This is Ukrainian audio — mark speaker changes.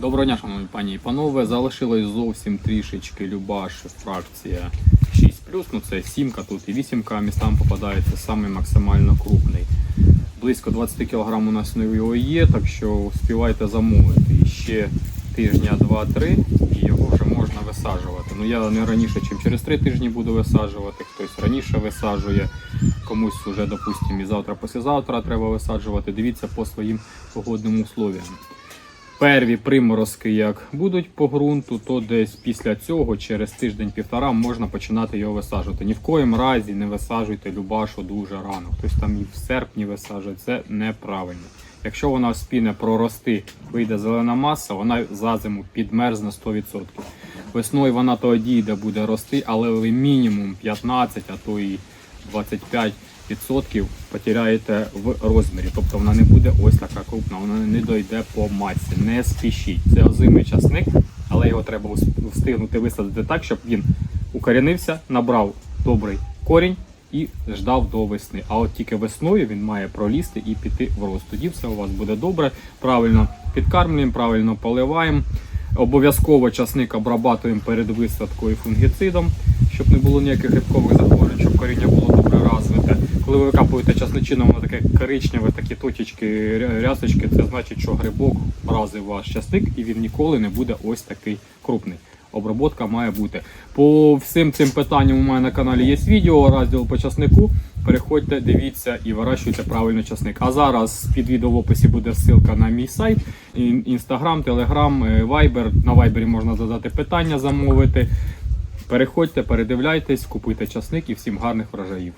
Speaker 1: Доброго дня, шановні пані і панове. Залишилось зовсім трішечки Любаш фракція 6 Ну це сімка, тут і вісімка містам попадається саме максимально крупний. Близько 20 кг у нас на його є, так що співайте замовити. І ще тижня 2-3 і його вже можна висаджувати. Ну я не раніше, ніж через 3 тижні буду висаджувати, хтось раніше висаджує, комусь вже, допустимо, і завтра, післязавтра треба висаджувати. Дивіться по своїм погодним условіям. Перві приморозки, як будуть по ґрунту, то десь після цього, через тиждень-півтора, можна починати його висаджувати. Ні в коїм разі не висаджуйте любашу дуже рано. Хтось там і в серпні висаджує, це неправильно. Якщо вона спіне прорости, вийде зелена маса, вона за зиму підмерзне 100%. Весною вона то одійде, буде рости, але мінімум 15, а то і 25 відсотків потеряєте в розмірі. Тобто вона не буде ось така крупна, вона не дойде по масі. Не спішіть. Це озимий часник, але його треба встигнути висадити так, щоб він укорінився, набрав добрий корінь і ждав до весни. А от тільки весною він має пролізти і піти в рост. Тоді все у вас буде добре. Правильно підкармлюємо, правильно поливаємо. Обов'язково часник обрабатуємо перед висадкою фунгіцидом, щоб не було ніяких грибкових захворювань, щоб коріння було добре розвите. Коли ви викапуєте часничину, воно таке коричневе, такі точечки, рясочки, це значить, що грибок вразив ваш часник і він ніколи не буде ось такий крупний. Оброботка має бути. По всім цим питанням у мене на каналі є відео, розділ по часнику. Переходьте, дивіться і вирощуйте правильно часник. А зараз під відео в описі буде ссылка на мій сайт, інстаграм, телеграм, вайбер. На вайбері можна задати питання, замовити. Переходьте, передивляйтесь, купуйте часник і всім гарних врожаїв.